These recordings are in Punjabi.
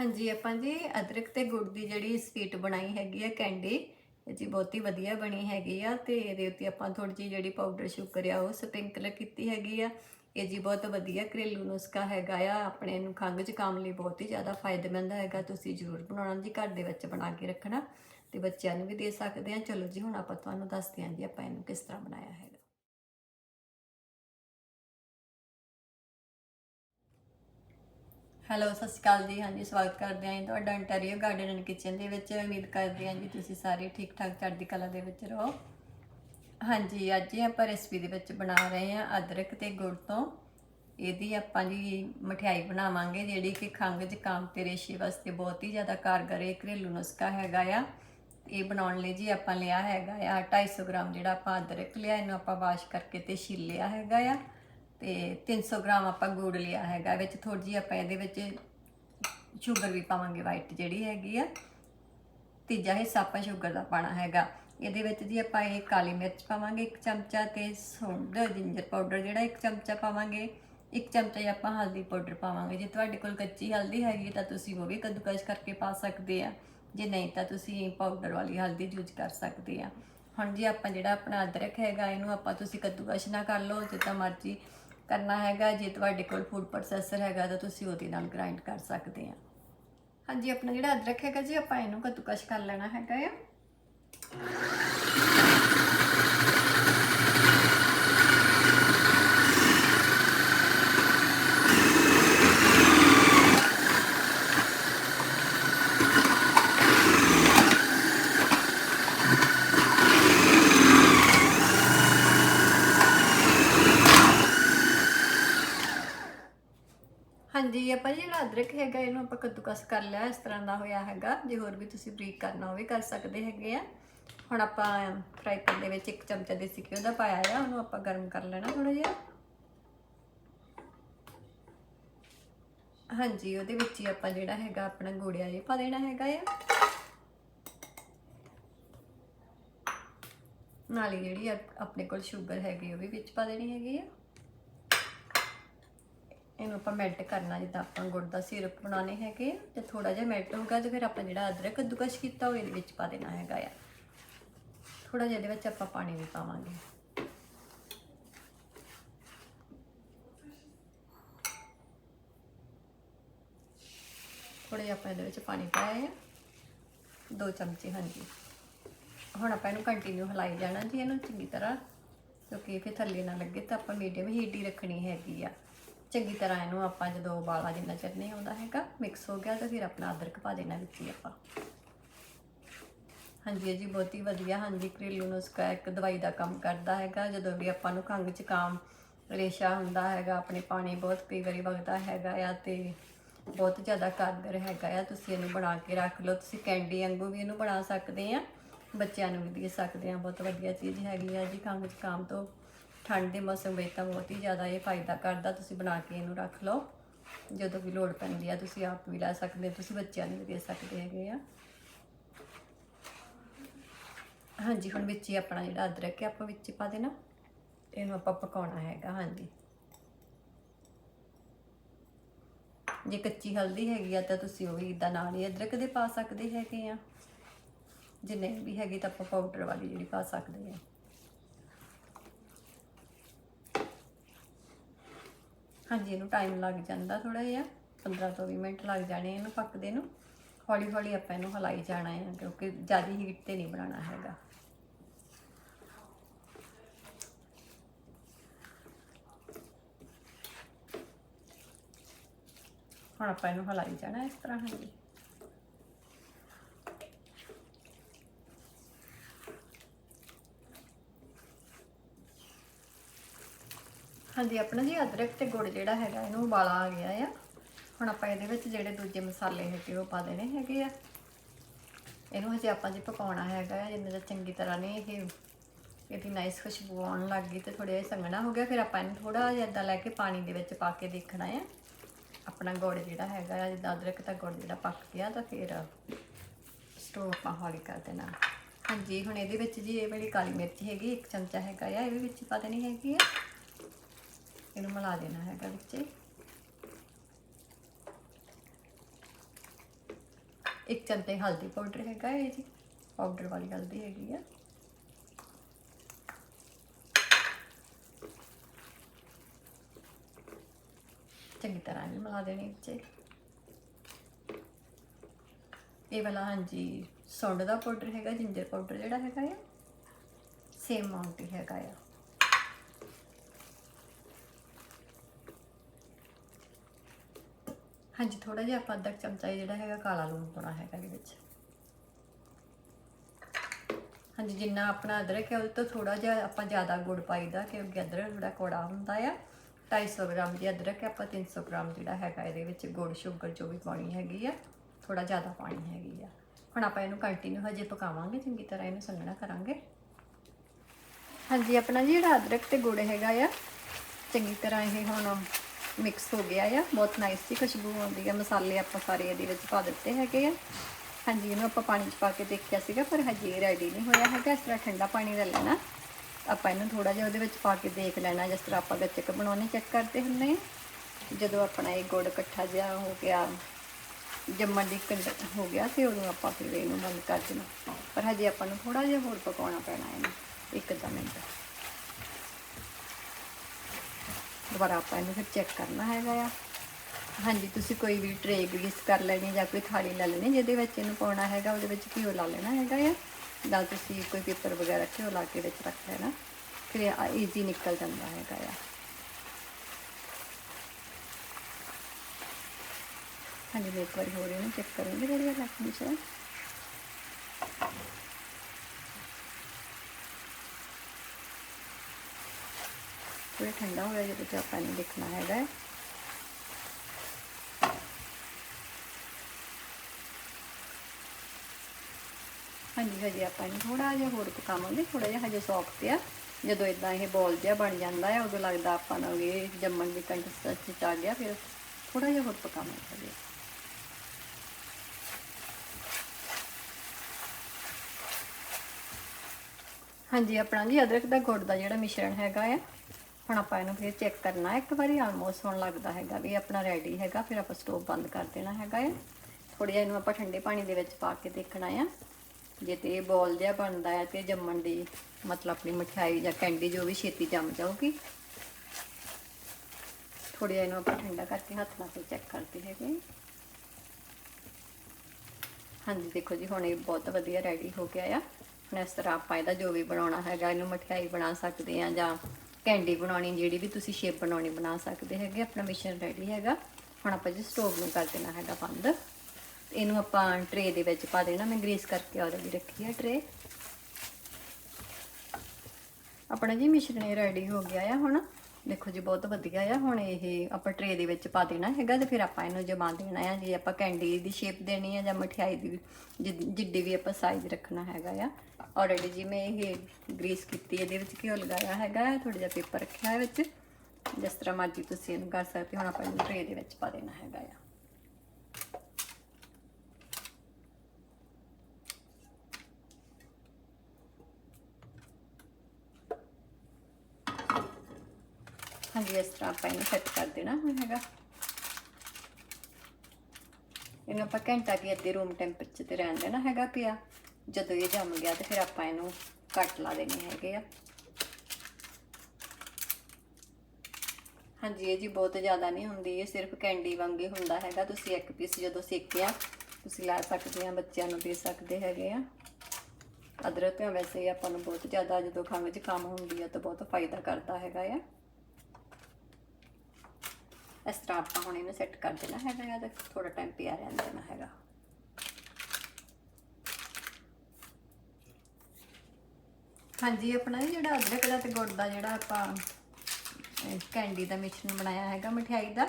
ਹਾਂਜੀ, ਆਪਾਂ ਜੀ ਅਦਰਕ ਤੇ ਗੁੜ ਦੀ ਜਿਹੜੀ ਸਵੀਟ ਬਣਾਈ ਹੈਗੀ ਆ ਕੈਂਡੀ ਇਹ ਜੀ ਬਹੁਤ ਹੀ ਵਧੀਆ ਬਣੀ ਹੈਗੀ ਆ ਤੇ ਇਹਦੇ ਉੱਤੇ ਆਪਾਂ ਥੋੜੀ ਜਿਹੀ ਜਿਹੜੀ ਪਾਊਡਰ ਸ਼ੂਗਰ ਆ ਉਹ ਸਪ੍ਰਿੰਕਲ ਕੀਤੀ ਹੈਗੀ ਆ। ਇਹ ਜੀ ਬਹੁਤ ਵਧੀਆ ਘਰੇਲੂ ਨੁਸਖਾ ਹੈਗਾ ਆ, ਆਪਣੇ ਨੂੰ ਖੰਘ ਜ਼ੁਕਾਮ ਲਈ ਬਹੁਤ ਹੀ ਜ਼ਿਆਦਾ ਫਾਇਦੇਮੰਦ ਹੈਗਾ, ਤੁਸੀਂ ਜ਼ਰੂਰ ਬਣਾਉਣਾ ਜੀ, ਘਰ ਦੇ ਵਿੱਚ ਬਣਾ ਕੇ ਰੱਖਣਾ ਤੇ ਬੱਚਿਆਂ ਨੂੰ ਵੀ ਦੇ ਸਕਦੇ ਆ। ਚਲੋ ਜੀ, ਹੁਣ ਆਪਾਂ ਤੁਹਾਨੂੰ ਦੱਸਦੇ ਹਾਂ ਜੀ ਆਪਾਂ ਇਹਨੂੰ ਕਿਸ ਤਰ੍ਹਾਂ ਬਣਾਇਆ ਹੈਗਾ। ਹੈਲੋ, ਸਤਿ ਸ਼੍ਰੀ ਅਕਾਲ ਜੀ। ਹਾਂਜੀ, ਸਵਾਗਤ ਕਰਦੇ ਹਾਂ ਜੀ ਤੁਹਾਡਾ ਅੰਟਾਰੀਓ ਗਾਰਡਨ ਐਂਡ ਕਿਚਨ ਦੇ ਵਿੱਚ। ਉਮੀਦ ਕਰਦੇ ਹਾਂ ਜੀ ਤੁਸੀਂ ਸਾਰੇ ਠੀਕ ਠਾਕ ਚੜ੍ਹਦੀ ਕਲਾ ਦੇ ਵਿੱਚ ਰਹੋ। ਹਾਂਜੀ, ਅੱਜ ਹੀ ਆਪਾਂ ਰੈਸਪੀ ਦੇ ਵਿੱਚ ਬਣਾ ਰਹੇ ਹਾਂ ਅਦਰਕ ਤੇ ਗੁੜ ਤੋਂ। ਇਹਦੀ ਆਪਾਂ ਜੀ ਮਠਿਆਈ ਬਣਾਵਾਂਗੇ, ਜਿਹੜੀ ਕਿ ਖੰਘ ਜ਼ੁਕਾਮ ਤੇ ਰੇਸ਼ੇ ਵਾਸਤੇ ਬਹੁਤ ਹੀ ਜ਼ਿਆਦਾ ਕਾਰਗਰ ਹੈ। ਘਰੇਲੂ ਨੁਸਖਾ ਹੈਗਾ ਆ। ਇਹ ਬਣਾਉਣ ਲਈ ਜੀ ਆਪਾਂ ਲਿਆ ਹੈਗਾ ਆ 250 ਗ੍ਰਾਮ ਜਿਹੜਾ ਆਪਾਂ ਅਦਰਕ ਲਿਆ, ਇਹਨੂੰ ਆਪਾਂ ਵਾਸ਼ ਕਰਕੇ ਤੇ ਛਿੱਲ ਹੈਗਾ ਆ। ਤੇ 300 ਗ੍ਰਾਮ ਆਪਾਂ ਗੁੜ ਲਿਆ ਹੈਗਾ, ਵਿੱਚ ਥੋੜੀ ਜਿਹੀ ਆਪਾਂ ਇਹਦੇ ਵਿੱਚ ਸ਼ੂਗਰ ਵੀ ਪਾਵਾਂਗੇ ਵਾਈਟ ਜਿਹੜੀ ਹੈਗੀ ਆ। ਤੀਜਾ ਹਿੱਸਾ ਆਪਾਂ ਸ਼ੂਗਰ ਦਾ ਪਾਣਾ ਹੈਗਾ। ਇਹਦੇ ਵਿੱਚ ਜੀ ਆਪਾਂ ਇਹ ਕਾਲੀ ਮਿਰਚ ਪਾਵਾਂਗੇ ਇੱਕ ਚਮਚਾ ਤੇ ਸੁੰਡ ਜਿੰਜਰ ਪਾਊਡਰ ਜਿਹੜਾ ਇੱਕ ਚਮਚਾ ਪਾਵਾਂਗੇ। ਇੱਕ ਚਮਚਾ ਹੀ ਆਪਾਂ ਹਲਦੀ ਪਾਊਡਰ ਪਾਵਾਂਗੇ। ਜੇ ਤੁਹਾਡੇ ਕੋਲ ਕੱਚੀ ਹਲਦੀ ਹੈਗੀ ਤਾਂ ਤੁਸੀਂ ਉਹ ਵੀ ਕੱਦੂਕਸ਼ ਕਰਕੇ ਪਾ ਸਕਦੇ ਆ। ਜੇ ਨਹੀਂ ਤਾਂ ਤੁਸੀਂ ਪਾਊਡਰ ਵਾਲੀ ਹਲਦੀ ਯੂਜ਼ ਕਰ ਸਕਦੇ ਆ। ਹੁਣ ਜੀ ਆਪਾਂ ਜਿਹੜਾ ਆਪਣਾ ਅਦਰਕ ਹੈਗਾ, ਇਹਨੂੰ ਆਪਾਂ ਤੁਸੀਂ ਕੱਦੂਕਸ਼ ਨਾ ਕਰ ਲਓ, ਜਿੱਦਾਂ ਮਰਜ਼ੀ ਕਰਨਾ ਹੈਗਾ, ਜੇ ਤੁਹਾਡੇ ਕੋਲ ਫੂਡ ਪ੍ਰੋਸੈਸਰ ਹੈਗਾ ਤਾਂ ਤੁਸੀਂ ਉਹਦੇ ਨਾਲ ਗ੍ਰਾਈਂਡ ਕਰ ਸਕਦੇ ਆ। ਹਾਂਜੀ, ਆਪਣਾ ਜਿਹੜਾ ਅਦਰਕ ਹੈਗਾ ਜੀ, ਆਪਾਂ ਇਹਨੂੰ ਕੱਦੂਕਸ਼ ਕਰ ਲੈਣਾ ਹੈਗਾ ਆ ਹਾਂਜੀ ਆਪਾਂ ਜਿਹੜਾ ਅਦਰਕ ਹੈਗਾ, ਇਹਨੂੰ ਆਪਾਂ ਕੱਦੂਕਸ ਕਰ ਲਿਆ, ਇਸ ਤਰ੍ਹਾਂ ਦਾ ਹੋਇਆ ਹੈਗਾ। ਜੇ ਹੋਰ ਵੀ ਤੁਸੀਂ ਬਰੀਕ ਕਰਨਾ ਹੋਵੇ ਕਰ ਸਕਦੇ ਹੈਗੇ ਆ। ਹੁਣ ਆਪਾਂ ਫਰਾਈ ਪੈਨ ਦੇ ਵਿੱਚ ਇੱਕ ਚਮਚਾ ਦੇਸੀ ਘਿਓ ਦਾ ਪਾਇਆ ਆ, ਉਹਨੂੰ ਆਪਾਂ ਗਰਮ ਕਰ ਲੈਣਾ ਥੋੜਾ ਜਿਹਾ। ਹਾਂਜੀ, ਉਹਦੇ ਵਿੱਚ ਹੀ ਆਪਾਂ ਜਿਹੜਾ ਹੈਗਾ, ਆਪਣਾ ਗੋੜਿਆ ਇਹ ਪਾ ਦੇਣਾ ਹੈਗਾ ਆ। ਨਾਲ ਹੀ ਜਿਹੜੀ ਆ- ਆਪਣੇ ਕੋਲ ਸ਼ੂਗਰ ਹੈਗੀ, ਉਹ ਵੀ ਵਿੱਚ ਪਾ ਦੇਣੀ ਹੈਗੀ ਆ। ਇਹਨੂੰ ਆਪਾਂ ਮੈਲਟ ਕਰਨਾ, ਜਿੱਦਾਂ ਆਪਾਂ ਗੁੜ ਦਾ ਸਿਰਪ ਬਣਾਉਣੇ ਹੈਗੇ ਆ। ਤੇ ਥੋੜਾ ਜਿਹਾ ਮੈਲਟ ਹੋਊਗਾ, ਤੇ ਫਿਰ ਆਪਾਂ ਜਿਹੜਾ ਅਦਰਕ ਕੱਦੂਕਸ਼ ਕੀਤਾ, ਉਹ ਇਹਦੇ ਵਿੱਚ ਪਾ ਦੇਣਾ ਹੈਗਾ ਆ। ਥੋੜਾ ਜਿਹਾ ਇਹਦੇ ਵਿੱਚ ਆਪਾਂ ਪਾਣੀ ਵੀ ਪਾਵਾਂਗੇ। ਥੋੜਾ ਜਿਹਾ ਆਪਾਂ ਇਹਦੇ ਵਿੱਚ ਪਾਣੀ ਪਾਇਆ ਆ, ਦੋ ਚਮਚੇ ਹਾਂਜੀ। ਹੁਣ ਆਪਾਂ ਇਹਨੂੰ ਕੰਟੀਨਿਊ ਹਿਲਾਈ ਜਾਣਾ ਜੀ ਇਹਨੂੰ ਚੰਗੀ ਤਰ੍ਹਾਂ, ਕਿਉਂਕਿ ਫਿਰ ਥੱਲੇ ਨਾ ਲੱਗੇ, ਤਾਂ ਆਪਾਂ ਮੀਡੀਅਮ ਹੀਟ ਹੀ ਰੱਖਣੀ ਹੈਗੀ ਆ। ਚੰਗੀ ਤਰ੍ਹਾਂ ਇਹਨੂੰ ਆਪਾਂ ਜਦੋਂ ਉਬਾਲਾ ਜਿੰਨਾ ਚਿਰ ਨਹੀਂ ਆਉਂਦਾ ਹੈਗਾ ਮਿਕਸ ਹੋ ਗਿਆ ਤਾਂ ਫਿਰ ਆਪਣਾ ਅਦਰਕ ਪਾ ਦੇਣਾ ਵਿੱਚ ਹੀ ਆਪਾਂ। ਹਾਂਜੀ ਜੀ ਬਹੁਤ ਹੀ ਵਧੀਆ, ਹਾਂਜੀ ਘਰੇਲੂ ਨੁਸਖਾ ਇੱਕ ਦਵਾਈ ਦਾ ਕੰਮ ਕਰਦਾ ਹੈਗਾ, ਜਦੋਂ ਵੀ ਆਪਾਂ ਨੂੰ ਖੰਘ ਜ਼ੁਕਾਮ ਰੇਸ਼ਾ ਹੁੰਦਾ ਹੈਗਾ, ਆਪਣੇ ਪਾਣੀ ਬਹੁਤ ਕਈ ਵਾਰੀ ਵਗਦਾ ਹੈਗਾ ਆ ਤੇ ਬਹੁਤ ਜ਼ਿਆਦਾ ਕਾਰਗਰ ਹੈਗਾ ਆ, ਤੁਸੀਂ ਇਹਨੂੰ ਬਣਾ ਕੇ ਰੱਖ ਲਓ, ਤੁਸੀਂ ਕੈਂਡੀ ਵਾਂਗੂ ਵੀ ਇਹਨੂੰ ਬਣਾ ਸਕਦੇ ਆ, ਬੱਚਿਆਂ ਨੂੰ ਵੀ ਦੇ ਸਕਦੇ ਆ, ਬਹੁਤ ਵਧੀਆ ਚੀਜ਼ ਹੈਗੀ ਆ ਜੀ, ਖੰਘ ਜ਼ੁਕਾਮ ਤੋਂ ਠੰਡ ਦੇ ਮੌਸਮ ਵਿੱਚ ਤਾਂ ਬਹੁਤ ਹੀ ਜ਼ਿਆਦਾ ਇਹ ਫਾਇਦਾ ਕਰਦਾ, ਤੁਸੀਂ ਬਣਾ ਕੇ ਇਹਨੂੰ ਰੱਖ ਲਓ। ਜਦੋਂ ਵੀ ਲੋੜ ਪੈਂਦੀ ਆ, ਤੁਸੀਂ ਆਪ ਵੀ ਲੈ ਸਕਦੇ ਹੋ, ਤੁਸੀਂ ਬੱਚਿਆਂ ਨੂੰ ਵੀ ਦੇ ਸਕਦੇ ਹੈਗੇ ਆ। ਹਾਂਜੀ, ਹੁਣ ਵਿੱਚ ਹੀ ਆਪਣਾ ਜਿਹੜਾ ਅਦਰਕ ਹੈ ਆਪਾਂ ਵਿੱਚ ਹੀ ਪਾ ਦੇਣਾ। ਇਹਨੂੰ ਆਪਾਂ ਪਕਾਉਣਾ ਹੈਗਾ, ਹਾਂਜੀ। ਜੇ ਕੱਚੀ ਹਲਦੀ ਹੈਗੀ ਆ, ਤਾਂ ਤੁਸੀਂ ਉਹ ਵੀ ਇਦਾਂ ਨਾਲ ਹੀ ਅਦਰਕ ਦੇ ਪਾ ਸਕਦੇ ਹੈਗੇ ਆ। ਜੇ ਨਹੀਂ ਵੀ ਹੈਗੀ, ਤਾਂ ਆਪਾਂ ਪਾਊਡਰ ਵਾਲੀ ਜਿਹੜੀ ਪਾ ਸਕਦੇ ਆ। ਹਾਂਜੀ, ਇਹਨੂੰ ਟਾਈਮ ਲੱਗ ਜਾਂਦਾ ਥੋੜਾ ਜਿਹਾ 15 ਤੋਂ 20 ਮਿੰਟ ਲੱਗ ਜਾਣੇ ਇਹਨੂੰ ਪੱਕਦੇ ਨੂੰ। ਹੌਲੀ ਹੌਲੀ ਆਪਾਂ ਇਹਨੂੰ ਹਲਾਈ ਜਾਣਾ ਹੈ, ਕਿਉਂਕਿ ਜ਼ਿਆਦਾ ਹੀਟ ਤੇ ਨਹੀਂ ਬਣਾਉਣਾ ਹੈਗਾ। ਹੁਣ ਆਪਾਂ ਇਹਨੂੰ ਹਲਾਈ ਜਾਣਾ ਇਸ ਤਰ੍ਹਾਂ, ਹਾਂਜੀ। ਹਾਂਜੀ, ਆਪਣਾ ਜੀ ਅਦਰਕ ਤੇ ਗੁੜ ਜਿਹੜਾ ਹੈਗਾ, ਇਹਨੂੰ ਉਬਾਲਾ ਆ ਗਿਆ ਆ। ਹੁਣ ਆਪਾਂ ਇਹਦੇ ਵਿੱਚ ਜਿਹੜੇ ਦੂਜੇ ਮਸਾਲੇ ਹੈਗੇ, ਉਹ ਪਾ ਦੇਣੇ ਹੈਗੇ ਆ। ਇਹਨੂੰ ਹਜੇ ਆਪਾਂ ਜੀ ਪਕਾਉਣਾ ਹੈਗਾ ਆ ਜਿੰਨਾ ਚਿਰ ਚੰਗੀ ਤਰ੍ਹਾਂ ਨਹੀਂ ਇਹ, ਇਹਦੀ ਨਾਈਸ ਖੁਸ਼ਬੂ ਆਉਣ ਲੱਗ ਗਈ ਤੇ ਥੋੜਾ ਜਿਹਾ ਸੰਘਣਾ ਹੋ ਗਿਆ, ਫਿਰ ਆਪਾਂ ਇਹਨੂੰ ਥੋੜਾ ਜਿਹਾ ਏਦਾਂ ਲੈ ਕੇ ਪਾਣੀ ਦੇ ਵਿੱਚ ਪਾ ਕੇ ਦੇਖਣਾ ਆ। ਆਪਣਾ ਗੁੜ ਜਿਹੜਾ ਹੈਗਾ ਆ ਜਿੱਦਾਂ ਅਦਰਕ ਦਾ ਗੁੜ ਜਿਹੜਾ ਪੱਕ ਗਿਆ, ਤਾਂ ਫਿਰ ਸਟੋਵ ਆਪਾਂ ਹੌਲੀ ਕਰ ਦੇਣਾ। ਹਾਂਜੀ, ਹੁਣ ਇਹਦੇ ਵਿੱਚ ਜੀ ਇਹ ਵਾਲੀ ਕਾਲੀ ਮਿਰਚ ਹੈਗੀ, ਇੱਕ ਚਮਚਾ ਹੈਗਾ ਆ, ਇਹ ਵੀ ਵਿੱਚ ਪਾ ਦੇਣੀ ਹੈਗੀ ਆ। ਇਹਨੂੰ ਮਿਲਾ ਦੇਣਾ ਹੈਗਾ ਵਿੱਚ। ਇੱਕ ਚਮਚੇ ਹਲਦੀ ਪਾਊਡਰ ਹੈਗਾ ਇਹ ਜੀ। ਪਾਊਡਰ ਵਾਲੀ ਹਲਦੀ ਹੈਗੀ ਆ। ਚੰਗੀ ਤਰ੍ਹਾਂ ਇਹਨੂੰ ਮਿਲਾ ਦੇਣੀ ਵਿੱਚ। ਇਹ ਵਾਲਾ ਹਾਂਜੀ ਸੌਂਡ ਦਾ ਪਾਊਡਰ ਹੈਗਾ ਜਿੰਜਰ ਪਾਊਡਰ ਜਿਹੜਾ ਹੈਗਾ ਆ। ਸੇਮ ਅਮਾਉਂਟ ਹੀ ਹੈਗਾ ਆ। ਹਾਂਜੀ ਥੋੜਾ ਜਿਹਾ ਆਪਾਂ ਅੱਧਾ ਕੁ ਚਮਚਾ ਇਹ ਜਿਹੜਾ ਹੈਗਾ, ਕਾਲਾ ਲੂਣ ਪਾਉਣਾ ਹੈਗਾ ਇਹਦੇ ਵਿੱਚ। ਹਾਂਜੀ, ਜਿੰਨਾ ਆਪਣਾ ਅਦਰਕ ਹੈ, ਉਹਦੇ ਤੋਂ ਥੋੜਾ ਜਿਹਾ ਆਪਾਂ ਜ਼ਿਆਦਾ ਗੁੜ ਪਾਈਦਾ, ਕਿਉਂਕਿ ਅਦਰਕ ਥੋੜਾ ਕੌੜਾ ਹੁੰਦਾ ਆ 250 ਗ੍ਰਾਮ ਦੀ ਅਦਰਕ ਹੈ, ਆਪਾਂ 300 ਗ੍ਰਾਮ ਜਿਹੜਾ ਹੈਗਾ ਇਹਦੇ ਵਿੱਚ ਗੁੜ, ਸ਼ੂਗਰ ਜੋ ਵੀ ਪਾਣੀ ਹੈਗੀ ਆ ਥੋੜਾ ਜ਼ਿਆਦਾ ਪਾਣੀ ਹੈਗੀ ਆ। ਹੁਣ ਆਪਾਂ ਇਹਨੂੰ ਕੰਟੀਨਿਊ ਹਜੇ ਪਕਾਵਾਂਗੇ, ਚੰਗੀ ਤਰ੍ਹਾਂ ਇਹਨੂੰ ਸੰਘਣਾ ਕਰਾਂਗੇ। ਹਾਂਜੀ, ਆਪਣਾ ਜੀ ਜਿਹੜਾ ਅਦਰਕ ਤੇ ਗੁੜ ਹੈਗਾ ਆ, ਚੰਗੀ ਤਰ੍ਹਾਂ ਇਹ ਹੁਣ ਮਿਕਸ ਹੋ ਗਿਆ ਆ, ਬਹੁਤ ਨਾਈਸ ਜੀ ਖੁਸ਼ਬੂ ਆਉਂਦੀ ਆ। ਮਸਾਲੇ ਆਪਾਂ ਸਾਰੇ ਇਹਦੇ ਵਿੱਚ ਪਾ ਦਿੱਤੇ ਹੈਗੇ ਆ। ਹਾਂਜੀ, ਇਹਨੂੰ ਆਪਾਂ ਪਾਣੀ 'ਚ ਪਾ ਕੇ ਦੇਖਿਆ ਸੀਗਾ, ਪਰ ਹਜੇ ਰੈਡੀ ਨਹੀਂ ਹੋਇਆ ਹੈਗਾ। ਇਸ ਤਰ੍ਹਾਂ ਠੰਡਾ ਪਾਣੀ ਲੈ ਲੈਣਾ। ਆਪਾਂ ਇਹਨੂੰ ਥੋੜਾ ਜਿਹਾ ਉਹਦੇ ਵਿੱਚ ਪਾ ਕੇ ਦੇਖ ਲੈਣਾ, ਜਿਸ ਤਰ੍ਹਾਂ ਆਪਾਂ ਗੱਚਕ ਬਣਾਉਣੇ ਚੈੱਕ ਕਰਦੇ ਹੁੰਦੇ ਹਾਂ ਜਦੋਂ ਆਪਣਾ ਇਹ ਗੁੜ ਇਕੱਠਾ ਜਿਹਾ ਹੋ ਗਿਆ, ਜੰਮਣ ਦੀ ਕੰਡ ਹੋ ਗਿਆ ਤੇ ਉਦੋਂ ਆਪਾਂ ਫਿਰ ਇਹਨੂੰ ਬੰਦ ਕਰ ਦੇਣਾ। ਪਰ ਹਜੇ ਆਪਾਂ ਨੂੰ ਥੋੜਾ ਜਿਹਾ ਹੋਰ ਪਕਾਉਣਾ ਪੈਣਾ ਇਹਨੂੰ, ਇੱਕ ਅੱਧਾ ਮਿੰਟ। ਦੁਬਾਰਾ ਆਪਾਂ ਇਹਨੂੰ ਫਿਰ ਚੈੱਕ ਕਰਨਾ ਹੈਗਾ ਆ। ਹਾਂਜੀ, ਤੁਸੀਂ ਕੋਈ ਵੀ ਟਰੇ ਗਰੀਸ ਕਰ ਲੈਣੀ ਜਾਂ ਕੋਈ ਥਾਲੀ ਲੈ ਲੈਣੀ ਜਿਹਦੇ ਵਿੱਚ ਇਹਨੂੰ ਪਾਉਣਾ ਹੈਗਾ, ਉਹਦੇ ਵਿੱਚ ਘਿਓ ਲਾ ਲੈਣਾ ਹੈਗਾ ਆ। ਜਾਂ ਤੁਸੀਂ ਕੋਈ ਪੇਪਰ ਵਗੈਰਾ ਘਿਓ ਲਾ ਕੇ ਵਿੱਚ ਰੱਖ ਲੈਣਾ, ਫਿਰ ਈਜ਼ੀ ਨਿਕਲ ਜਾਂਦਾ ਹੈਗਾ ਆ। ਹਾਂਜੀ, ਮੈਂ ਇੱਕ ਵਾਰੀ ਹੋਰ ਇਹਨੂੰ ਚੈੱਕ ਕਰੂੰਗੀ ਥੋੜੀ ਜਿਹੀ ਲੱਗ ਸਰ ਠੰਡਾ ਹੋ ਗਿਆ ਜਦੋਂ ਤੇ ਆਪਾਂ ਨੇ ਦੇਖਣਾ ਹੈਗਾ ਹਾਂਜੀ, ਹਜੇ ਆਪਾਂ ਇਹਨੂੰ ਥੋੜਾ ਜਿਹਾ ਹੋਰ ਪਕਾਵਾਂਗੇ ਥੋੜਾ ਜਿਹਾ ਹਜੇ ਸੌਫਟ ਪਿਆ ਜਦੋਂ ਇਦਾਂ ਇਹ ਬੋਲ ਜਿਹਾ ਬਣ ਜਾਂਦਾ ਹੈ, ਉਦੋਂ ਲੱਗਦਾ ਆਪਾਂ ਨੂੰ ਇਹ ਜੰਮਣ ਦੀ ਕੰਸਿਸਟੈਂਸੀ ਚ ਆ ਗਿਆ, ਫਿਰ ਥੋੜਾ ਜਿਹਾ ਹੋਰ ਪਕਾਵਾਂਗੇ ਹਜੇ ਹਾਂਜੀ, ਆਪਣਾ ਜੀ ਅਦਰਕ ਦਾ ਗੁੜ ਦਾ ਜਿਹੜਾ ਮਿਸ਼ਰਣ ਹੈਗਾ ਆ ਹੁਣ ਆਪਾਂ ਇਹਨੂੰ ਫਿਰ ਚੈੱਕ ਕਰਨਾ ਇੱਕ ਵਾਰੀ ਆਲਮੋਸਟ ਹੁਣ ਲੱਗਦਾ ਹੈਗਾ ਵੀ ਆਪਣਾ ਰੈਡੀ ਹੈਗਾ, ਫਿਰ ਆਪਾਂ ਸਟੋਵ ਬੰਦ ਕਰ ਦੇਣਾ ਹੈਗਾ ਆ ਥੋੜ੍ਹਾ ਜਿਹਾ ਇਹਨੂੰ ਆਪਾਂ ਠੰਡੇ ਪਾਣੀ ਦੇ ਵਿੱਚ ਪਾ ਕੇ ਦੇਖਣਾ ਆ ਜੇ ਤੇ ਇਹ ਬੋਲ ਜਿਹਾ ਬਣਦਾ ਹੈ ਤੇ ਜੰਮਣ ਦੀ ਮਤਲਬ ਆਪਣੀ ਮਠਿਆਈ ਜਾਂ ਕੈਂਡੀ ਜੋ ਵੀ ਛੇਤੀ ਜੰਮ ਜਾਊਗੀ। ਥੋੜ੍ਹਾ ਜਿਹਾ ਇਹਨੂੰ ਆਪਾਂ ਠੰਡਾ ਕਰਕੇ ਹੱਥ ਨਾਲ ਫਿਰ ਚੈੱਕ ਕਰਦੇ ਹੈਗੇ ਹਾਂਜੀ, ਦੇਖੋ ਜੀ, ਹੁਣ ਇਹ ਬਹੁਤ ਵਧੀਆ ਰੈਡੀ ਹੋ ਗਿਆ ਆ। ਹੁਣ ਇਸ ਤਰ੍ਹਾਂ ਆਪਾਂ ਇਹਦਾ ਜੋ ਵੀ ਬਣਾਉਣਾ ਹੈਗਾ, ਇਹਨੂੰ ਮਠਿਆਈ ਬਣਾ ਸਕਦੇ ਆ ਜਾਂ ਕੈਂਡੀ ਬਣਾਉਣੀ, ਜਿਹੜੀ ਵੀ ਤੁਸੀਂ ਸ਼ੇਪ ਬਣਾਉਣੀ ਬਣਾ ਸਕਦੇ ਹੈਗੇ, ਆਪਣਾ ਮਿਸ਼ਨ ਰੈਡੀ ਹੈਗਾ। ਹੁਣ ਆਪਾਂ ਜੀ ਸਟੋਵ ਨੂੰ ਕਰ ਦੇਣਾ ਹੈਗਾ ਬੰਦ। ਇਹਨੂੰ ਆਪਾਂ ਟਰੇ ਦੇ ਵਿੱਚ ਪਾ ਦੇਣਾ, ਮੈਂ ਗ੍ਰੀਸ ਕਰਕੇ ਆਲਰੇਡੀ ਰੱਖੀ ਹੈ ਟਰੇ ਆਪਣਾ ਜੀ ਮਿਸ਼ਰਣ ਰੈਡੀ ਹੋ ਗਿਆ ਆ ਹੁਣ। ਦੇਖੋ ਜੀ, ਬਹੁਤ ਵਧੀਆ ਆ। ਹੁਣ ਇਹ ਆਪਾਂ ਟਰੇ ਦੇ ਵਿੱਚ ਪਾ ਦੇਣਾ ਹੈਗਾ ਤੇ ਫਿਰ ਆਪਾਂ ਇਹਨੂੰ ਜਮਾ ਦੇਣਾ ਆ। ਜੇ ਆਪਾਂ ਕੈਂਡੀ ਦੀ ਸ਼ੇਪ ਦੇਣੀ ਆ ਜਾਂ ਮਠਿਆਈ ਦੀ ਜਿ- ਜਿੱਡੀ ਵੀ ਆਪਾਂ ਸਾਈਜ਼ ਰੱਖਣਾ ਹੈਗਾ ਆ। ਆਲਰੇਡੀ ਜੀ ਮੈਂ ਇਹ ਗ੍ਰੀਸ ਕੀਤੀ ਇਹਦੇ ਵਿੱਚ ਘਿਓ ਲਗਾਇਆ ਹੈਗਾ ਥੋੜਾ ਜਿਹਾ ਪੇਪਰ ਰੱਖਿਆ ਹੈ ਵਿੱਚ। ਜਿਸ ਤਰ੍ਹਾਂ ਮਰਜ਼ੀ ਤੁਸੀਂ ਇਹਨੂੰ ਕਰ ਸਕਦੇ ਹੋ। ਹੁਣ ਆਪਾਂ ਇਹਨੂੰ ਟਰੇ ਦੇ ਵਿੱਚ ਪਾ ਦੇਣਾ ਹੈਗਾ ਆ। ਹਾਂਜੀ, ਇਸ ਤਰ੍ਹਾਂ ਆਪਾਂ ਇਹਨੂੰ ਸੈੱਟ ਕਰ ਦੇਣਾ ਹੈਗਾ। ਇਹਨੂੰ ਆਪਾਂ ਘੰਟਾ ਕੀ ਅੱਧੇ ਰੂਮ ਟੈਂਪਰੇਚਰ ਤੇ ਰਹਿਣ ਦੇਣਾ ਹੈਗਾ ਪਿਆ। ਜਦੋਂ ਇਹ ਜੰਮ ਗਿਆ ਤੇ ਫਿਰ ਆਪਾਂ ਇਹਨੂੰ ਕੱਟ ਲਾ ਦੇਣੇ ਹੈਗੇ ਆ। ਹਾਂਜੀ, ਇਹ ਜੀ ਬਹੁਤ ਜ਼ਿਆਦਾ ਨਹੀਂ ਹੁੰਦੀ, ਇਹ ਸਿਰਫ ਕੈਂਡੀ ਵਾਂਗੇ ਹੁੰਦਾ ਹੈਗਾ। ਤੁਸੀਂ ਇੱਕ ਪੀਸ ਜਦੋਂ ਸੇਕਿਆ ਤੁਸੀਂ ਲਾ ਸਕਦੇ ਆ, ਬੱਚਿਆਂ ਨੂੰ ਦੇ ਸਕਦੇ ਹੈਗੇ ਆ। ਅਦਰਕ ਤਾਂ ਵੈਸੇ ਹੀ ਆਪਾਂ ਨੂੰ ਬਹੁਤ ਜ਼ਿਆਦਾ ਜਦੋਂ ਖੰਘ ਕੰਮ ਹੁੰਦੀ ਆ ਤਾਂ ਬਹੁਤ ਫਾਇਦਾ ਕਰਦਾ ਹੈਗਾ ਆ। ਇਸ ਤਰ੍ਹਾਂ ਆਪਾਂ ਹੁਣ ਇਹਨੂੰ ਸੈੱਟ ਕਰ ਦੇਣਾ ਹੈਗਾ ਤੇ ਥੋੜਾ ਟਾਈਮ ਪਿਆ ਰਹਿਣ ਦੇਣਾ ਹੈਗਾ। ਹਾਂਜੀ, ਆਪਣਾ ਇਹ ਜਿਹੜਾ ਅਦਰਕ ਦਾ ਤੇ ਗੁੜ ਦਾ ਜਿਹੜਾ ਆਪਾਂ ਕੈਂਡੀ ਦਾ ਮਿਸ਼ਰਣ ਬਣਾਇਆ ਹੈਗਾ, ਮਠਿਆਈ ਦਾ,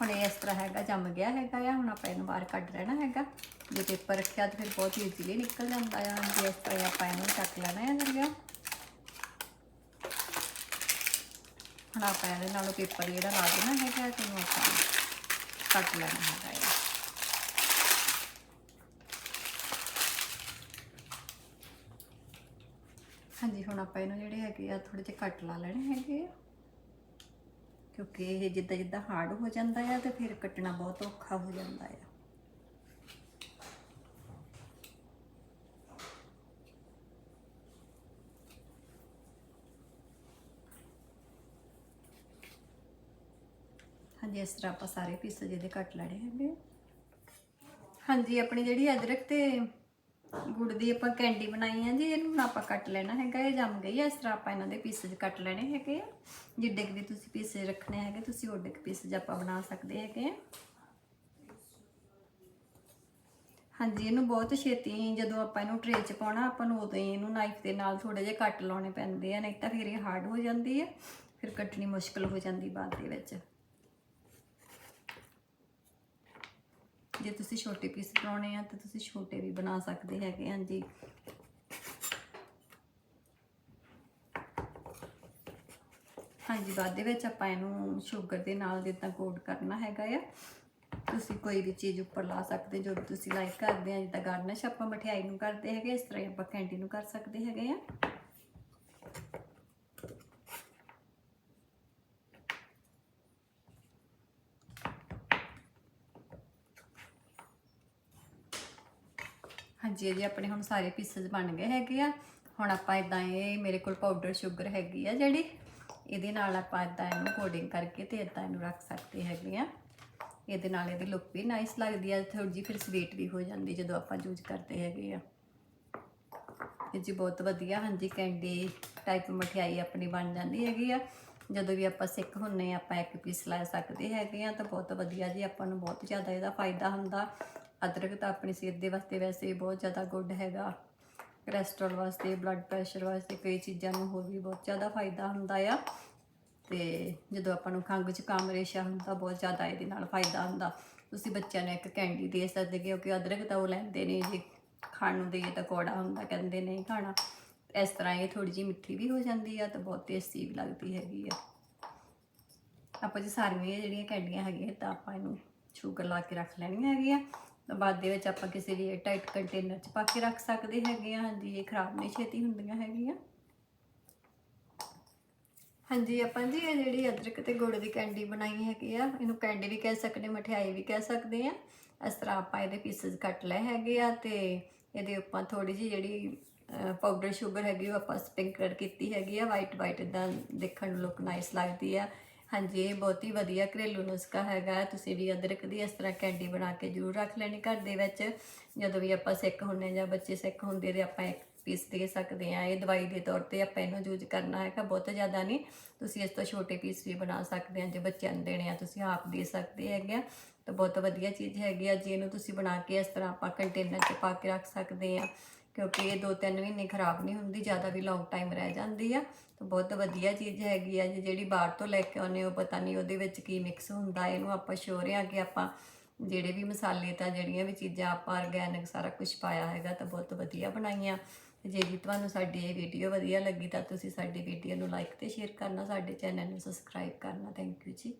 ਹੁਣ ਇਹ ਇਸ ਤਰ੍ਹਾਂ ਹੈਗਾ, ਜੰਮ ਗਿਆ ਹੈਗਾ ਆ, ਹੁਣ ਆਪਾਂ ਇਹਨੂੰ ਬਾਹਰ ਕੱਢ ਲੈਣਾ ਹੈਗਾ। ਜੇ ਪੇਪਰ ਰੱਖਿਆ ਤਾਂ ਫਿਰ ਬਹੁਤ ਈਜ਼ੀਲੀ ਨਿਕਲ ਜਾਂਦਾ ਆ, ਜੇ ਇਸ ਤਰ੍ਹਾਂ ਆਪਾਂ ਇਹਨੂੰ ਚੱਕ ਲੈਣਾ ਹੈ ਜਰਗਾ ਹੁਣ ਆਪਾਂ ਇਹਦੇ ਨਾਲੋਂ ਪੇਪਰ ਜਿਹੜਾ ਲਾ ਦੇਣਾ ਹੈਗਾ, ਤੇ ਇਹਨੂੰ ਆਪਾਂ ਕੱਟ ਲੈਣਾ ਹੈਗਾ ਹਾਂਜੀ, ਹੁਣ ਆਪਾਂ ਇਹਨੂੰ ਜਿਹੜੇ ਹੈਗੇ ਆ ਥੋੜੇ ਜਿਹਾ ਕੱਟ ਲਾ ਲੈਣੇ ਹੈਗੇ ਆ। ਕਿਉਂਕਿ ਇਹ ਜਿੱਦਾਂ ਜਿੱਦਾਂ ਹਾਰਡ ਹੋ ਜਾਂਦਾ ਆ ਤੇ ਫਿਰ ਕੱਟਣਾ ਬਹੁਤ ਔਖਾ ਹੋ ਜਾਂਦਾ ਆ। ਹਾਂਜੀ, ਇਸ ਤਰ੍ਹਾਂ ਆਪਾਂ ਸਾਰੇ ਪੀਸ ਜਿਹੜੇ ਕੱਟ ਲੈਣੇ ਹੈਗੇ ਹਾਂਜੀ, ਆਪਣੀ ਜਿਹੜੀ ਅਦਰਕ ਤੇ ਗੁੜ ਦੀ ਆਪਾਂ ਕੈਂਡੀ ਬਣਾਈ ਆ ਜੀ, ਇਹਨੂੰ ਹੁਣ ਆਪਾਂ ਕੱਟ ਲੈਣਾ ਹੈਗਾ, ਇਹ ਜੰਮ ਗਈ ਆ, ਇਸ ਤਰ੍ਹਾਂ ਆਪਾਂ ਇਹਨਾਂ ਦੇ ਪੀਸਸ ਕੱਟ ਲੈਣੇ ਹੈਗੇ ਆ। ਜਿੱਡੇ ਕੁ ਵੀ ਤੁਸੀਂ ਪੀਸੇ ਰੱਖਣੇ ਹੈਗੇ, ਤੁਸੀਂ ਓਡੇ ਕੁ ਪੀਸਸ ਆਪਾਂ ਬਣਾ ਸਕਦੇ ਹੈਗੇ ਆ। ਹਾਂਜੀ, ਇਹਨੂੰ ਬਹੁਤ ਛੇਤੀ ਜਦੋਂ ਆਪਾਂ ਇਹਨੂੰ ਟਰੇ 'ਚ ਪਾਉਣਾ, ਆਪਾਂ ਨੂੰ ਉਦੋਂ ਹੀ ਇਹਨੂੰ ਨਾਈਫ ਦੇ ਨਾਲ ਥੋੜੇ ਜਿਹੇ ਕੱਟ ਲਾਉਣੇ ਪੈਂਦੇ ਆ, ਨਹੀਂ ਤਾਂ ਫਿਰ ਇਹ ਹਾਰਡ ਹੋ ਜਾਂਦੀ ਹੈ ਫਿਰ ਕੱਟਣੀ ਮੁਸ਼ਕਲ ਹੋ ਜਾਂਦੀ ਬਾਅਦ ਦੇ ਵਿੱਚ। ਜੇ ਤੁਸੀਂ ਛੋਟੇ ਪੀਸ ਬਣਾਉਣੇ ਆ ਤਾਂ ਤੁਸੀਂ ਛੋਟੇ ਵੀ ਬਣਾ ਸਕਦੇ ਹੈਗੇ ਹਾਂ ਜੀ। ਹਾਂਜੀ, ਬਾਅਦ ਦੇ ਵਿੱਚ ਆਪਾਂ ਇਹਨੂੰ ਸ਼ੂਗਰ ਦੇ ਨਾਲ ਜਿੱਦਾਂ ਕੋਟ ਕਰਨਾ ਹੈਗਾ ਆ। ਤੁਸੀਂ ਕੋਈ ਵੀ ਚੀਜ਼ ਉੱਪਰ ਲਾ ਸਕਦੇ, ਜੋ ਤੁਸੀਂ ਲਾਈਕ ਕਰਦੇ ਆ, ਜਿੱਦਾਂ ਗਾਰਨਿਸ਼ ਆਪਾਂ ਮਠਿਆਈ ਨੂੰ ਕਰਦੇ ਹੈਗੇ ਇਸ ਤਰ੍ਹਾਂ ਹੀ ਆਪਾਂ ਕੈਂਡੀ ਨੂੰ ਕਰ ਸਕਦੇ ਹੈਗੇ ਆ। ਹਾਂਜੀ ਇਹ ਜੀ ਆਪਣੇ ਹੁਣ ਸਾਰੇ ਪੀਸਸ ਬਣ ਗਏ ਹੈਗੇ ਆ। ਹੁਣ ਆਪਾਂ ਇਦਾਂ ਇਹ ਮੇਰੇ ਕੋਲ ਪਾਊਡਰ ਸ਼ੂਗਰ ਹੈਗੀ ਆ ਜਿਹੜੀ, ਇਹਦੇ ਨਾਲ ਆਪਾਂ ਇਦਾਂ ਇਹਨੂੰ ਕੋਡਿੰਗ ਕਰਕੇ ਤੇ ਇਦਾਂ ਇਹਨੂੰ ਰੱਖ ਸਕਦੇ ਹੈਗੇ ਆ। ਇਹਦੇ ਨਾਲ ਇਹਦੀ ਲੁੱਕ ਵੀ ਨਾਈਸ ਲੱਗਦੀ ਆ ਥੋੜੀ ਜਿਹੀ ਫਿਰ ਸਵੀਟ ਵੀ ਹੋ ਜਾਂਦੀ ਜਦੋਂ ਆਪਾਂ ਯੂਜ਼ ਕਰਦੇ ਹੈਗੇ ਆ। ਇਹ ਜੀ ਬਹੁਤ ਵਧੀਆ, ਹਾਂਜੀ ਕੈਂਡੀ ਟਾਈਪ ਮਠਿਆਈ ਆਪਣੀ ਬਣ ਜਾਂਦੀ ਹੈਗੀ ਆ। ਜਦੋਂ ਵੀ ਆਪਾਂ ਸਿੱਖ ਹੁੰਨੇ ਆ, ਆਪਾਂ ਇੱਕ ਪੀਸ ਲੈ ਸਕਦੇ ਹੈਗੇ ਆ ਤਾਂ ਬਹੁਤ ਵਧੀਆ ਜੀ, ਆਪਾਂ ਨੂੰ ਬਹੁਤ ਜ਼ਿਆਦਾ ਇਹਦਾ ਫਾਇਦਾ ਹੁੰਦਾ। ਅਦਰਕ ਤਾਂ ਆਪਣੀ ਸਿਹਤ ਦੇ ਵਾਸਤੇ ਵੈਸੇ ਹੀ ਬਹੁਤ ਜ਼ਿਆਦਾ ਗੁੱਡ ਹੈਗਾ। ਕੋਲੇਸਟ੍ਰੋਲ ਵਾਸਤੇ ਬਲੱਡ ਪ੍ਰੈਸ਼ਰ ਵਾਸਤੇ ਕਈ ਚੀਜ਼ਾਂ ਨੂੰ ਹੋਰ ਵੀ ਬਹੁਤ ਜ਼ਿਆਦਾ ਫਾਇਦਾ ਹੁੰਦਾ ਆ। ਤੇ ਜਦੋਂ ਆਪਾਂ ਨੂੰ ਖੰਘ ਜ਼ੁਕਾਮ, ਰੇਸ਼ਾ ਹੁੰਦਾ ਬਹੁਤ ਜ਼ਿਆਦਾ ਇਹਦੇ ਨਾਲ ਫਾਇਦਾ ਹੁੰਦਾ। ਤੁਸੀਂ ਬੱਚਿਆਂ ਨੂੰ ਇੱਕ ਕੈਂਡੀ ਦੇ ਸਕਦੇ ਕਿਉਂਕਿ ਅਦਰਕ ਤਾਂ ਉਹ ਲੈਂਦੇ ਨੇ ਜੀ ਖਾਣ ਨੂੰ ਦੇਈਏ ਤਾਂ ਕੌੜਾ ਹੁੰਦਾ ਕਹਿੰਦੇ ਨਹੀਂ ਖਾਣਾ। ਇਸ ਤਰ੍ਹਾਂ ਇਹ ਥੋੜੀ ਜਿਹੀ ਮਿੱਠੀ ਵੀ ਹੋ ਜਾਂਦੀ ਆ ਤੇ ਬਹੁਤ ਟੇਸਟੀ ਵੀ ਲੱਗਦੀ ਹੈਗੀ ਆ। ਆਪਾਂ ਜੀ ਸਾਰੀਆਂ ਇਹ ਜਿਹੜੀਆਂ ਕੈਂਡੀਆਂ ਹੈਗੀਆਂ ਤਾਂ ਆਪਾਂ ਇਹਨੂੰ ਸ਼ੂਗਰ ਲਾ ਕੇ ਰੱਖ ਲੈਣੀਆਂ ਹੈਗੀਆਂ। ਬਾਅਦ ਦੇ ਵਿੱਚ ਆਪਾਂ ਕਿਸੇ ਵੀ ਟਾਈਟ ਕੰਟੇਨਰ 'ਚ ਪਾ ਕੇ ਰੱਖ ਸਕਦੇ ਹੈਗੇ ਆ। ਹਾਂਜੀ, ਇਹ ਖਰਾਬ ਨਹੀਂ ਛੇਤੀ ਹੁੰਦੀਆਂ ਹੈਗੀਆਂ। ਹਾਂਜੀ, ਆਪਾਂ ਜੀ ਇਹ ਜਿਹੜੀ ਅਦਰਕ ਤੇ ਗੁੜ ਦੀ ਕੈਂਡੀ ਬਣਾਈ ਹੈਗੀ ਆ, ਇਹਨੂੰ ਕੈਂਡੀ ਵੀ ਕਹਿ ਸਕਦੇ, ਮਠਿਆਈ ਵੀ ਕਹਿ ਸਕਦੇ ਆ। ਇਸ ਤਰ੍ਹਾਂ ਆਪਾਂ ਇਹਦੇ ਪੀਸਸ ਕੱਟ ਲਏ ਹੈਗੇ ਆ ਤੇ ਇਹਦੇ ਉੱਪਰ ਥੋੜੀ ਜਿਹੀ ਜਿਹੜੀ ਪਾਊਡਰ ਸ਼ੂਗਰ ਹੈਗੀ, ਉਹ ਆਪਾਂ ਸਪ੍ਰਿੰਕਲਰ ਕੀਤੀ ਹੈਗੀ ਆ। ਵਾਈਟ ਵਾਈਟ ਇਦਾਂ ਦੇਖਣ ਨੂੰ ਲੁੱਕ ਨਾਈਸ ਲੱਗਦੀ ਆ। ਹਾਂਜੀ, ਇਹ ਬਹੁਤ ਹੀ ਵਧੀਆ ਘਰੇਲੂ ਨੁਸਖਾ ਹੈਗਾ। ਤੁਸੀਂ ਵੀ ਅਦਰਕ ਦੀ ਇਸ ਤਰ੍ਹਾਂ ਕੈਂਡੀ ਬਣਾ ਕੇ ਜ਼ਰੂਰ ਰੱਖ ਲੈਣੀ ਘਰ ਦੇ ਵਿੱਚ। ਜਦੋਂ ਵੀ ਆਪਾਂ ਸਿੱਖ ਹੁੰਨੇ ਜਾਂ ਬੱਚੇ ਸਿੱਖ ਹੁੰਦੇ ਤੇ ਆਪਾਂ ਇੱਕ ਪੀਸ ਦੇ ਸਕਦੇ ਆ ਇਹ ਦਵਾਈ ਦੇ ਤੌਰ ਤੇ ਆਪਾਂ ਇਹਨੂੰ ਯੂਜ਼ ਕਰਨਾ ਹੈਗਾ, ਬਹੁਤ ਜ਼ਿਆਦਾ ਨਹੀਂ। ਤੁਸੀਂ ਇਸ ਤੋਂ ਛੋਟੇ ਪੀਸ ਵੀ ਬਣਾ ਸਕਦੇ ਆ ਜੇ ਬੱਚਿਆਂ ਨੂੰ ਦੇਣੇ ਆ, ਤੁਸੀਂ ਆਪ ਦੇ ਸਕਦੇ ਹੈਗੇ ਆ। ਤਾਂ ਬਹੁਤ ਵਧੀਆ ਚੀਜ਼ ਹੈਗੀ ਆ। ਜੇ ਇਹਨੂੰ ਤੁਸੀਂ ਬਣਾ ਕੇ ਇਸ ਤਰ੍ਹਾਂ ਆਪਾਂ ਕੰਟੇਨਰ 'ਚ ਪਾ ਕੇ ਰੱਖ ਸਕਦੇ ਆ ਕਿਉਂਕਿ ਇਹ 2-3 ਮਹੀਨੇ ਖਰਾਬ ਨਹੀਂ ਹੁੰਦੀ, ਜ਼ਿਆਦਾ ਵੀ ਲੌਂਗ ਟਾਈਮ ਰਹਿ ਜਾਂਦੀ ਆ। ਤਾਂ ਬਹੁਤ ਵਧੀਆ ਚੀਜ਼ ਹੈਗੀ ਆ ਜੀ, ਜਿਹੜੀ ਬਾਹਰ ਤੋਂ ਲੈ ਕੇ ਆਉਂਦੇ ਹੋ, ਪਤਾ ਨਹੀਂ ਉਹਦੇ ਵਿੱਚ ਕੀ ਮਿਕਸ ਹੁੰਦਾ, ਇਹਨੂੰ ਆਪਾਂ ਸ਼ੋਰ ਆ ਕਿ ਆਪਾਂ ਜਿਹੜੇ ਵੀ ਮਸਾਲੇ ਤਾਂ ਜਿਹੜੀਆਂ ਵੀ ਚੀਜ਼ਾਂ ਆਪਾਂ ਆਰਗੈਨਿਕ ਸਾਰਾ ਕੁਝ ਪਾਇਆ ਹੈਗਾ, ਤਾਂ ਬਹੁਤ ਵਧੀਆ ਬਣਾਈਆਂ। ਤੇ ਜੇ ਵੀ ਤੁਹਾਨੂੰ ਸਾਡੀ ਇਹ ਵੀਡੀਓ ਵਧੀਆ ਲੱਗੀ, ਤਾਂ ਤੁਸੀਂ ਸਾਡੀ ਵੀਡੀਓ ਨੂੰ ਲਾਈਕ ਤੇ ਸ਼ੇਅਰ ਕਰਨਾ, ਸਾਡੇ ਚੈਨਲ ਨੂੰ ਸਬਸਕ੍ਰਾਈਬ ਕਰਨਾ। ਥੈਂਕ ਯੂ ਜੀ।